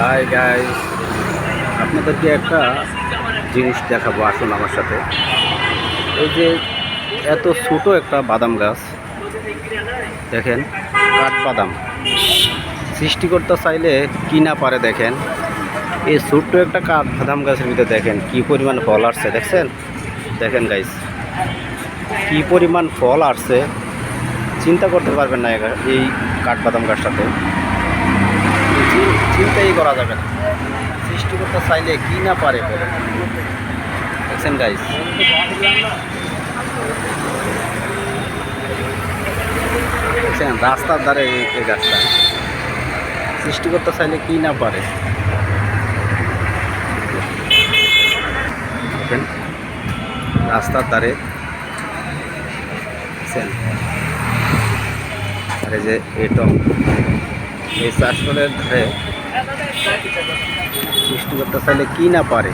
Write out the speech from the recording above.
Hi guys আপনাদেরকে একটা জিনিস দেখাবো আসুন আমার সাথে। এই যে এত ছোট একটা বাদাম গাছ। দেখেন কাঠ বাদাম সৃষ্টিকর্তা চাইলে কি না পারে দেখেন। এই ছোট্ট একটা কাঠ বাদাম গাছের ভিতরে দেখেন কি পরিমাণ ফল আসছে, দেখছেন? দেখেন গাইস কি পরিমাণ ফল আসছে। চিন্তা করতে পারবেন না এই কাঠবাদাম গাছটাতে। চিন্তাই করা যাবে না। সৃষ্টিকর্তা চাইলে কি না পারে দেখছেন গাইস দেখছেন, রাস্তার ধারে এই- গাছটা। সৃষ্টিকর্তা চাইলে কি না পারে? রাস্তার ধারে। আর যে এটম এই চাষফলের ধারে সৃষ্টিকর্তা চাইলে কি না পারে?